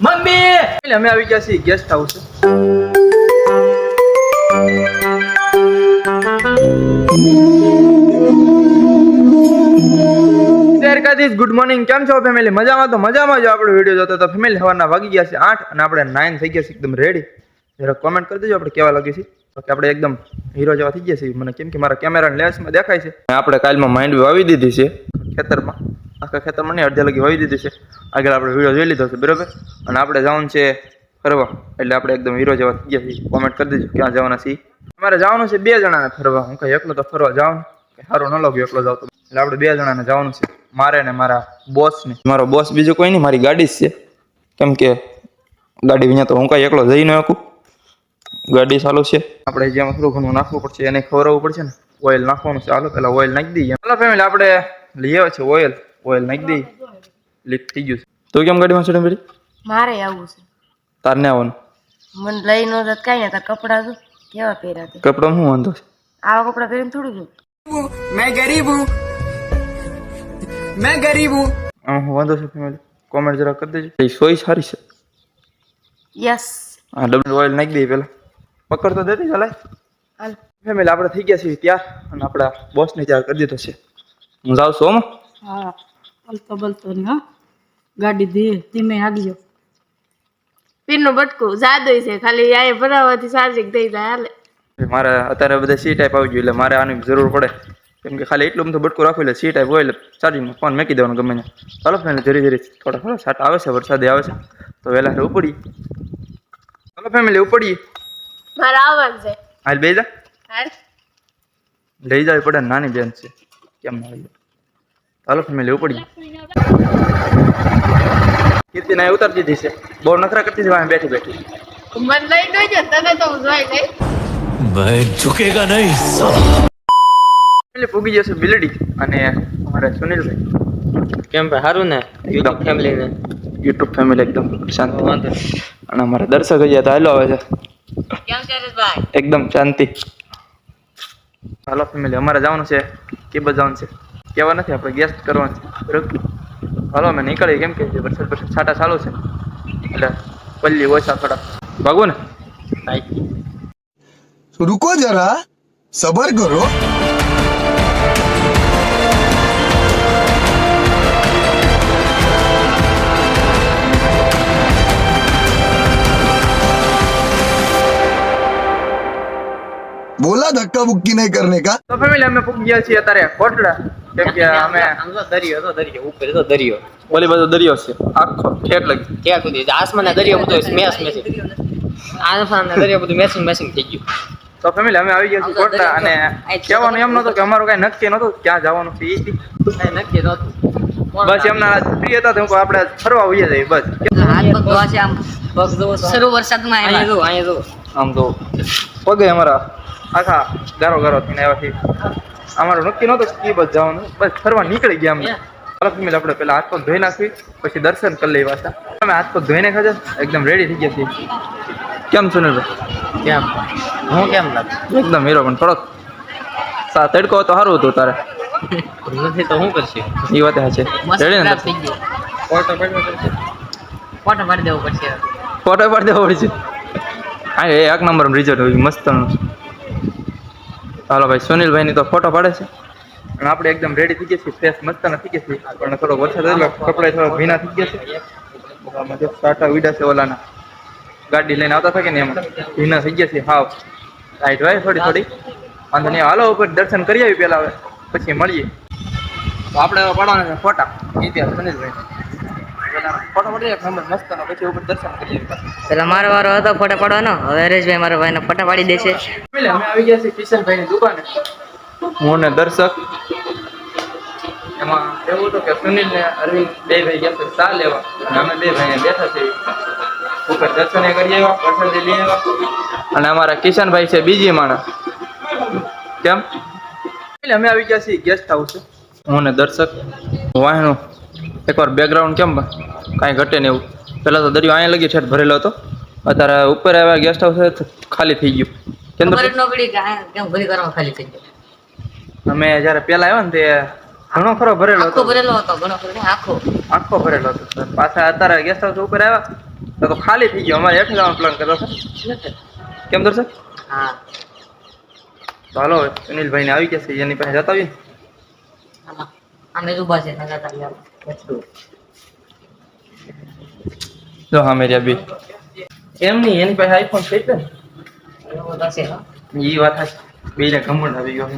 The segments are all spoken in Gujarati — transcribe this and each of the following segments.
મમ્મી! અમે આવી ગયા છીએ ગેસ્ટ હાઉસ ગુડ મોર્નિંગ કેમ છો ફેમિલી મજામાં? તો મજામાં જો આપણો વીડિયો જોતો તો ફેમિલી સવારના વાગી ગયા છે આઠ અને આપણે નાઇન થઈ ગયા છે એકદમ રેડી જરા કોમેન્ટ કરી દેજો આપણે કેવા લાગે છે. કે આપણે એકદમ હીરો જેવા થઈ ગયા છે. મને કેમ કે મારા કેમેરા લેન્સમાં દેખાય છે. આપણે કાલમાં માઇન્ડ વાવી દીધી છે ખેતરમાં. આખા ખેતરમાં નહીં, અડધા લગી વાવી દીધું છે. આગળ આપણે વીડિયો જોઈ લીધો છે, બરાબર? અને આપણે જવાનું છે ફરવા. એટલે આપણે એકદમ હીરો જેવા થઈ ગયા છીએ. કોમેન્ટ કરી દેજો, ક્યાં જવાના છીએ? અમારે જવાનું છે બે જણાને ફરવા. હું કઈ એકલો તો ફરવા કે સારું ન લાગ્યું એકલો જાવ તો. એટલે આપણે બે જણાને જવાનું છે. મારે ને મારા બોસ ને મારો બોસ બીજો કોઈ નહીં, મારી ગાડી જ છે. કેમ કે ગાડી વિના તો હું કાંઈ એકલો જઈ ન શકું. ગાડી ચાલુ છે. આપણે જેમાં થોડું ઘણું નાખવું પડશે, એને ખવડાવવું પડશે ને. ઓઇલ નાખવાનું છે. હાલો પેલા ઓઇલ નાખી દઈએ. ચાલો ફેમિલી આપણે લઈ આવ્યા છે ઓઇલ ઓઇલ નાખી દઈ લીક થઈ ગયું તું કેમ ગાડીમાં ચડે બેટી મારે આવવું છે. તારને આવવાનું. મને લઈ નો જત કાઈ નતા કપડા તો કેવા પહેર્યા તે? કપડા હું વાંધો છે? આવા કપડા પહેરીને થોડું જો મેં ગરીબ હું. મેં ગરીબ હું. હું વાંધો છે ફેમિલી. કોમેન્ટ જરા કરી દેજો. એ સોય સારી છે. યસ. હા ડબલ ઓઇલ નાખી દઈ પેલા. પકડતો દેતી ચાલે. હાલ. ફેમિલી આપણે થઈ ગયા છીએ ત્યાર. અને આપણા બોસને ત્યાં કરી દીધો છે. હું જાઉં છું હા. હલતો બલતો ને હા. ગાડી દે ધીમે આગજો પીરનું બટકું જાદુ છે ખાલી આ ભરાવાથી ચાર્જિંગ થઈ જાય હાલે. મારે અત્યારે બધા સી ટાઈપ આવી ગયું એટલે મારે આની જરૂર પડે. કેમ કે ખાલી એટલું બધું બટકું રાખવું એટલે સી ટાઈપ હોય એટલે ચાર્જિંગમાં ફોન મેકી દેવાનો ગમે ત્યાં ચાલો ફેમિલી ધીરે ધીરે થોડા થોડા સાટ આવે છે વરસાદે આવે છે. તો વહેલા ઉપડી ચાલો ફેમિલી ઉપડી મારે આવવાનું છે. હાલ બે જા. હાલ. લઈ જવી પડે નાની બેન છે. કેમ ના હાલો મેં લેવું પડી કીર્તિ ના ઉતાર દીધી છે. બહુ નખરા કરતી છે બેઠી બેઠી. મન પૂગી જશે બિલડી અને અમારા સુનિલભાઈ. કેમ ભાઈ સારું ને? એકદમ. ફેમિલી યુટ્યુબ ફેમિલી એકદમ શાંતિ. અને અમારા દર્શક હજી તો હાલો આવે છે. એકદમ શાંતિ. હાલો ફેમિલી અમારે જવાનું છે કે બજાવવાનું છે? કહેવા નથી આપણે ગેસ્ટ કરવાનું છે હાલો અમે નીકળીએ કેમ કે વરસાદ વરસાદ છાટા ચાલુ છે એટલે પલ્લી ઓછા થોડા ભાગો ને રૂકો જરા સબર કરો બોલા ધક્કા બુક્કી નહીં કરને કા તો ફેમિલી અમે પૂગ ગયા છીએ અત્યારે કોટડા કેમ કે અમે તો દરિયો તો દરિયો ઉપર તો દરિયો. ઓલી બાજુ દરિયો છે. આખો ઠેઠ લગી. ક્યાં સુધી આસમાન દરિયો બધો સ્મેશ મેસિંગ આસમાન દરિયો બધું મેસિંગ મેસિંગ થઈ ગયું. તો ફેમિલી અમે આવી ગયા છીએ કોટડા અને કહેવાનું એમ નહોતું કે અમારું કાંઈ નક્કી નહોતું ક્યાં જવાનું છે એ નક્કી નહોતું. બસ એમના ફ્રી હતા તો આપણે ફરવા ઉઈએ જઈએ બસ. શરૂ વરસાદમાં અહીંયા જો અહીંયા જો આમ તો પગે અમારા આખા ગારો ગારો થઈને આવ્યા છીએ. અમારું નક્કી નહોતું કે બસ જવાનું. બસ ફરવા નીકળી ગયા અમે. ચાલો ફેમિલી આપણે પેલા હાથ પગ ધોઈ નાખવી પછી દર્શન કરી લેવા પાછા અમે હાથ પગ ધોઈને ખાધા એકદમ રેડી થઈ ગયા છીએ. કેમ સુનિલભાઈ કેમ? હું કેમ લાગે? એકદમ હીરો પણ થોડોક સા તડકો તો સારું હતું તારે. નથી તો શું કરશે? એ વાત છે રેડી ને થઈ ગયો. ફોટો પાડવો પડશે. ફોટો પાડી દેવો પડશે. ફોટો પાડી દેવો પડશે. હા એ એક નંબર રિઝલ્ટ હોય મસ્ત હાલો ભાઈ, સુનિલભાઈની તો ફોટો પાડે છે. અને આપણે એકદમ રેડી થઈ ગયા છીએ ફ્રેશ મસ્ત થઈ ગયા છીએ. પણ થોડો વરસાદ એટલે કપડા થોડા ભીના થઈ ગયા છે. આમાં જો વીડા છે ઓલાના. ગાડી લઈને આવતા થાય કે ને એમાં? ભીના થઈ ગયા છે હાવ. લાઈટ હોય થોડી થોડી. વાંધો નહીં, હાલો, ઉપર દર્શન કરી આવી પહેલા હવે. પછી મળીએ. તો આપણે પાડવાના છે ફોટા ઇતિહાસ સુનિલભાઈ. ફોટો પડી એક પછી ઉપર દર્શન કરીએ પેલા મારો વારો હતો ફોટો પાડવાનો. હવે હરેશભાઈ મારા ભાઈને ફોટા પાડી દેશે અમે આવી ગયા છીએ કિશનભાઈની દુકાને. હું ને દર્શક. એમાં એવું હતું કે સુનિલ ને અરવિંદ બે ભાઈ ગયા છે ચા લેવા. અને અમે બે ભાઈ બેઠા છીએ. ઉપર દર્શને કરી આવ્યા પ્રસાદી લઈ આવ્યા. અને અમારા કિશનભાઈ છે બીજી માણસ. કેમ? અમે આવી ગયા છીએ ગેસ્ટ હાઉસ હું ને દર્શક. વાહનું. એકવાર બેકગ્રાઉન્ડ કેમ કાંઈ ઘટે નહીં એવું. પહેલાં તો દરિયો અહીંયા લગી છેટ ભરેલો હતો. અત્યારે ઉપર આવ્યા ગેસ્ટ હાઉસ ખાલી થઈ ગયું. કેમ ન ખાલી થઈ ગયું? અમે જ્યારે પેલા આવ્યા ને તે ઘણો ખરો ભરેલો હતો. ભરેલો હતો ઘણો ખરો આખો. આખો ભરેલો હતો પાછા અત્યારે ગેસ્ટ હાઉસ ઉપર આવ્યા તો ખાલી થઈ ગયો. અમારે હેઠળ જવાનો પ્લાન કર્યો છે કેમ કરશે હા. તો હાલો હવે સુનિલભાઈને આવી ગયા છે એની પાસે જતા આવી ને. આમાં આમે છે જો હા, મેરી બી. એમ નહીં, એની પાસે આઈફોન છે ને. ઈ વાત હશે બેને ઘમંડ આવી ગયો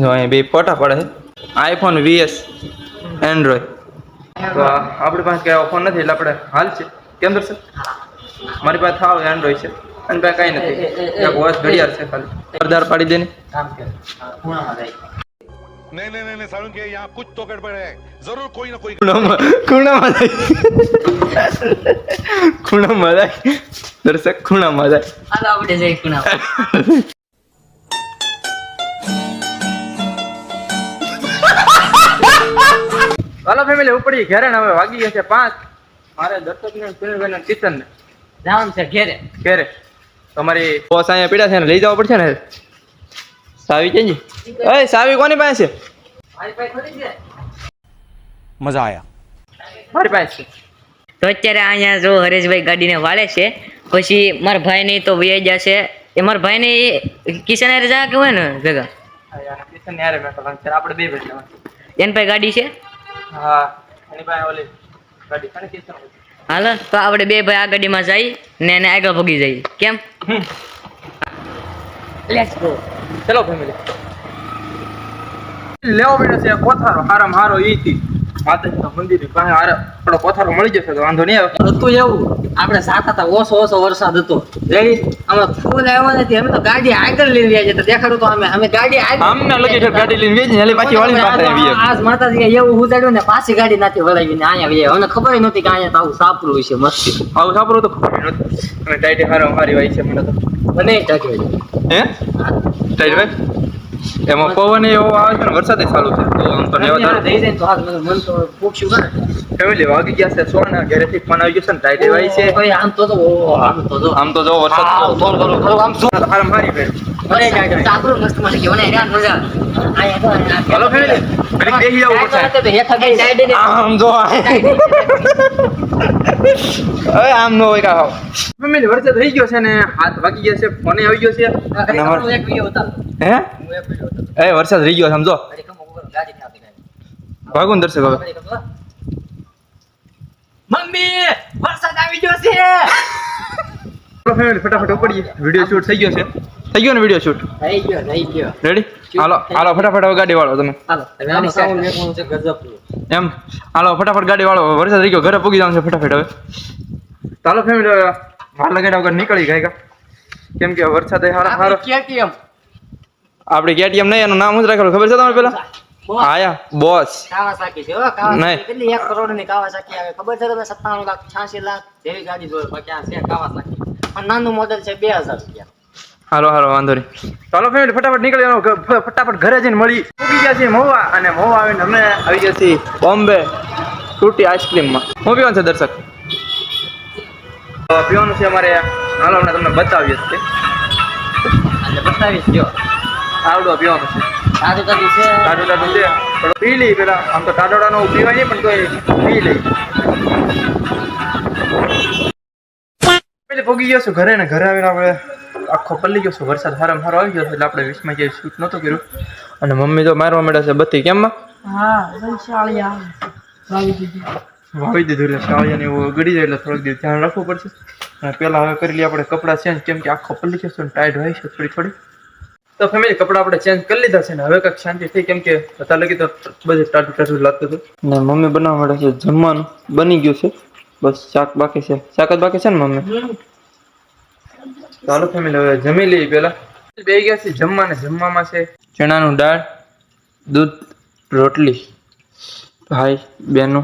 જો અહીંયા બે ફોટા પડે છે. આઈફોન વીએસ એન્ડ્રોઈડ તો આપણી પાસે કઈ ફોન નથી, એટલે આપણે હાલ છે. કેમ સર મારી પાસે થાવ એન્ડ્રોઈડ છે. અને પાસે કાંઈ નથી. ઘડિયાળ છે ખાલી. સરદાર પાડી દે ને नहीं नहीं नहीं नहीं सारुण के यहाँ कुछ तो गड़बड़ है जरूर कोई ना कोई ખૂણામાં ખૂણામાં જાય ખૂણામાં જાય દર્શક ખૂણામાં જાય હાલો આપણે જઈ ખૂણામાં હાલો ફેમિલી ઉપડી ઘરે ને હવે વાગી ગયા છે પાંચ મારે દર્શક ને સુનિલભાઈ ને કિશન ને જવાનું છે ઘેરે ઘેરે તમારી બોસ અહીંયા પીડા છે ને લઈ જવા પડશે ને સાવી કેજી એ સાવી કોની પાસે? છે મજા આયા. મારી પાસે. તો અત્યારે અહીંયા જો હરેશભાઈ ગાડીને વાળે છે પછી મારા ભાઈને તો વ્યાજ છે. એ મારા ભાઈને કિશન હારે જા કે હોય ને ભેગા? કિશન બે ભેગા એન ભાઈ ગાડી છે? હા હાલો તો આપણે બે ભાઈ આ ગાડીમાં જઈ ને એને આગળ ભગી જઈએ કેમ? લેટ્સ ગો ચલો ફેમિલી લેવો પડ્યો છે કોથારો હારામ હારો ઈ થી માતાજીના મંદિર પાસે આપણો કોથારો મળી જશે તો વાંધો નહીં આવે. હતું એવું આપણે સાત હતા ઓછો ઓછો વરસાદ હતો. અમે ફૂલ આવ્યો નથી અમે તો ગાડી આગળ લઈને રહ્યા તો દેખાડું તો અમે. અમે ગાડી આગળ આમને લગી છે ગાડી લઈને વેચી એટલે પાછી વાળી પાસે આવી આજ માતાજી એવું ઉતાર્યું ને પાછી ગાડી નાથી વળાવી ને અહીંયા આવી અમને ખબર નહોતી કે અહીંયા તો આવું સાપરું છે મસ્તી આવું સાપરું તો ખબર નથી અને ટાઈટી હારામાં હારી વાય છે મને તો. મને ટકી હે? ટાઈટ ભાઈ એમાં પવન એવો આવે છે ને વરસાદ ચાલુ છે. તો આમ તો નેવા તારે થઈ જાય તો હાથ મને મન તો પૂછ્યું કરે ફેમિલી વાગી ગયા છે સોના ઘરેથી ફોન આવી ગયો છે ને ટાઈ દેવાય છે. ઓય, આમ તો તો આમ તો જો. આમ તો જો વરસાદ થોડું થોડું થોડું આમ શું હારામાં મારી ભાઈ મને જાય ચાકરો મસ્ત મને કે મને હેરાન મજા તો અહીંયા ફેમિલી ઘડીક દેહી જવું પડશે તો ને આમ જો હવે આમ નો હોય કા ફેમિલી વરસાદ થઈ ગયો છે ને હાથ વાગી ગયા છે ફોને આવી ગયો છે. એક વિડિયો ઉતાર હે? એ વરસાદ રહી ગયો સમજો. ભાગું દર્શક હવે. મમ્મી વરસાદ આવી ગયો છે. ફેમિલી ફટાફટ ઉપડીએ. વીડિયો શૂટ થઈ ગયો છે. થઈ ગયો ને વીડિયો શૂટ? થઈ ગયો થઈ ગયો. રેડી હાલો હાલો ફટાફટ હવે ગાડી વાળો તમે. હાલો હવે આની સાઉન્ડ મેકવાનું છે ગજબનું એમ? હાલો ફટાફટ ગાડી વાળો. વરસાદ રહી ગયો ઘરે પૂગી જવાનું છે ફટાફટ હવે. ચાલો ફેમિલી હવે માર લગાડ્યા વગર નીકળી ગયા કેમ કે વરસાદ હારા હારો. હારો કેટીએમ આપડી કેટીએમ નહીં એનું નામ જ રાખેલું? ખબર છે તમને પેલા? આયા બોસ. કાવાસાકી છે હો કાવાસાકી. કેટલી એક કરોડની કાવાસાકી આવે. ખબર છે તમે સત્તાણું લાખ છ્યાસી લાખ જેવી ગાડી જોઈ બાકી છે કાવાસાકી? પણ નાનું મોડેલ છે બે રૂપિયા. હાલો હાલો વાંધો નહીં. ચાલો ફેમિલી ફટાફટ નીકળી ઘરે જઈને મળી. ગયા છે મહુવા અને મોવા આવીને અમે આવી ગયા છીએ બોમ્બે તૂટી આઈસ્ક્રીમમાં. હું પીવાનું છે દર્શક? પીવાનું છે અમારે હાલો હમણાં તમને બતાવીએ બતાવીશ જો આવડો પીવાનું છે. સાદું સાદું છે ટાટું ટાટું છે થોડું પી લઈ પેલા. આમ તો ટાટોડાનો પીવાય નહીં પણ તો પી લઈ પેલી પોગી ગયો છું ઘરે ને ઘરે આવીને આપણે આખો પલ્લી ગયો છું. વરસાદ સારા સારો આવી ગયો એટલે આપણે વીસમાં ક્યાંય શૂટ નહોતું કર્યું. અને મમ્મી તો મારવા માંડ્યા છે બત્તી. કેમ માં હા વાવી દીધી. વાવી દીધું એટલે શાળિયાને એવું ગળી જાય એટલે થોડોક દિવસ ધ્યાન રાખવું પડશે. અને પહેલાં હવે કરી લઈએ આપણે કપડાં ચેન્જ કેમ કે આખો પલ્લી ગયો છે ને ટાઈટ હોય છે થોડી થોડી. તો ફેમિલી કપડા આપણે ચેન્જ કરી લીધા છે ને હવે કંઈક શાંતિ થઈ કેમ કે અત્યારે લગી તો બધું ટાટું ટાટું લાગતું હતું. ને મમ્મી બનાવવા માટે છે જમવાનું બની ગયું છે. બસ શાક બાકી છે. શાક જ બાકી છે ને મમ્મી? ચાલો ફેમિલી હવે જમી લઈએ પેલા બે ગયા છે જમવા ને જમવામાં છે ચણાનું દાળ દૂધ રોટલી. ભાઈ બહેનો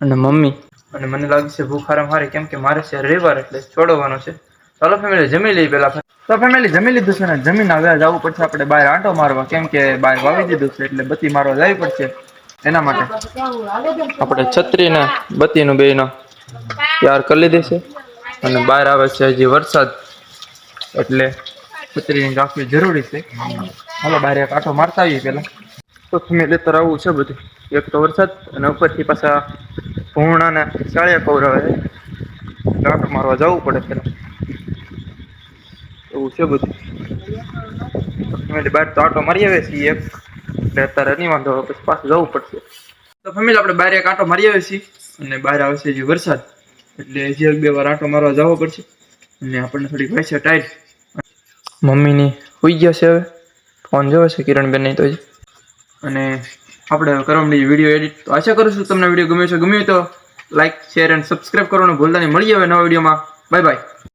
અને મમ્મી. અને મને લાગે છે ભૂખ આરામ હારી કેમ કે મારે છે રવિવાર એટલે છોડવાનો છે. ચાલો ફેમિલી જમી લઈએ પેલા તો ફેમિલી જમી લીધું છે ને? જમીન હવે જવું પડશે આપણે બહાર આંટો મારવા. કેમ કે બહાર વાવી દીધું છે એટલે બત્તી મારવા જવી પડશે એના માટે. આપણે છત્રી ને બત્તીનું બેનો તૈયાર કરી લીધી છે. અને બહાર આવે છે હજી વરસાદ. એટલે છત્રી રાખવી જરૂરી છે. હાલો બહાર એક આંટો મારતા આવીએ પહેલા. તો ફેમિલી તો આવું છે બધું. એક તો વરસાદ અને ઉપરથી પાછા ભૂણાના સાળિયા કવરાવે આંટો મારવા જવું પડે પેલા એવું છે બધું. ફેમિલી બહાર તો આંટો મારી આવે છીએ એક. એટલે અત્યારે નહીં વાંધો આવે, પછી પાછું જવું પડશે. તો ફેમિલી આપણે બહાર એક આંટો મારી આવે છીએ અને બહાર આવશે જે વરસાદ. એટલે હજી એક બે વાર આંટો મારવા જવો પડશે. અને આપણને થોડીક હોય છે ટાઈટ મમ્મીની હોઈ ગયા છે હવે? ફોન જોવે છે કિરણબેન નહીં તો અને આપણે કરવાની કરવા વીડિયો એડિટ તો આશા કરું છું તમને વીડિયો ગમ્યો છે ગમ્યો તો લાઈક શેર એન્ડ સબસ્ક્રાઈબ કરવાનું ભૂલતા નહીં. મળીએ હવે નવા વિડીયોમાં બાય બાય